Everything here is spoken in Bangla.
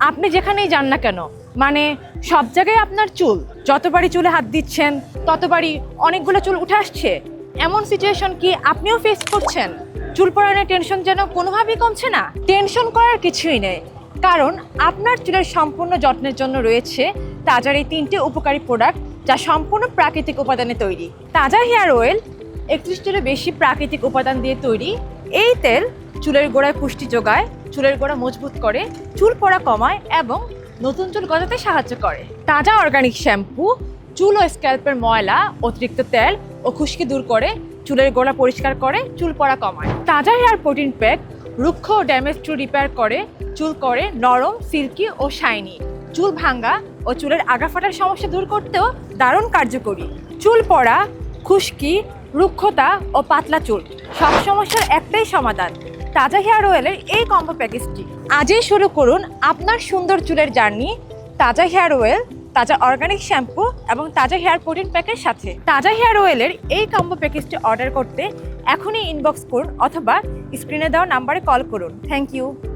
আপনি যেখানেই যান না কেন মানে সব জায়গায় আপনার চুল, যতবারই চুলে হাত দিচ্ছেন, ততবারই অনেকগুলো চুল উঠে আসছে। এমন সিচুয়েশন কি আপনিও ফেস করছেন? চুল পড়ানোর টেনশন যেন কোনোভাবেই কমছে না। টেনশন করার কিছুই নেই। কারণ আপনার চুলের সম্পূর্ণ যত্নের জন্য রয়েছে তাজার এই তিনটে উপকারী প্রোডাক্ট যা সম্পূর্ণ প্রাকৃতিক উপাদানে তৈরি। তাজা হেয়ার অয়েল একত্রিশটিরও বেশি প্রাকৃতিক উপাদান দিয়ে তৈরি। এই তেল চুলের গোড়ায় পুষ্টি যোগায়, চুলের গোড়া মজবুত করে, চুল পড়া কমায় এবং নতুন চুল গজাতে সাহায্য করে। তাজা অর্গানিক শ্যাম্পু, চুল ও স্ক্যাল্পের ময়লা, অতিরিক্ত তেল ও খুশকি দূর করে, চুলের গোড়া পরিষ্কার করে, চুল পড়া কমায়। তাজা হেয়ার প্রোটিন প্যাক রুক্ষ ও ড্যামেজ চুল রিপেয়ার করে, চুল করে নরম, সিল্কি ও শাইনি। চুল ভাঙ্গা ও চুলের আগা ফাটার সমস্যা দূর করতেও দারুণ কার্যকরী। চুল পড়া, খুশকি রুক্ষতা ও পাতলা চুল সব সমস্যার একটাই সমাধান, তাজা হেয়ার অয়েলের এই কম্বো প্যাকেজটি। আজই শুরু করুন আপনার সুন্দর চুলের জার্নি, তাজা হেয়ার অয়েল, তাজা অর্গানিক শ্যাম্পু এবং তাজা হেয়ার প্রোটিন প্যাকের সাথে। তাজা হেয়ার অয়েলের এই কম্বো প্যাকেজটি অর্ডার করতে এখনই ইনবক্স করুন অথবা স্ক্রিনে দেওয়া নাম্বারে কল করুন। Thank you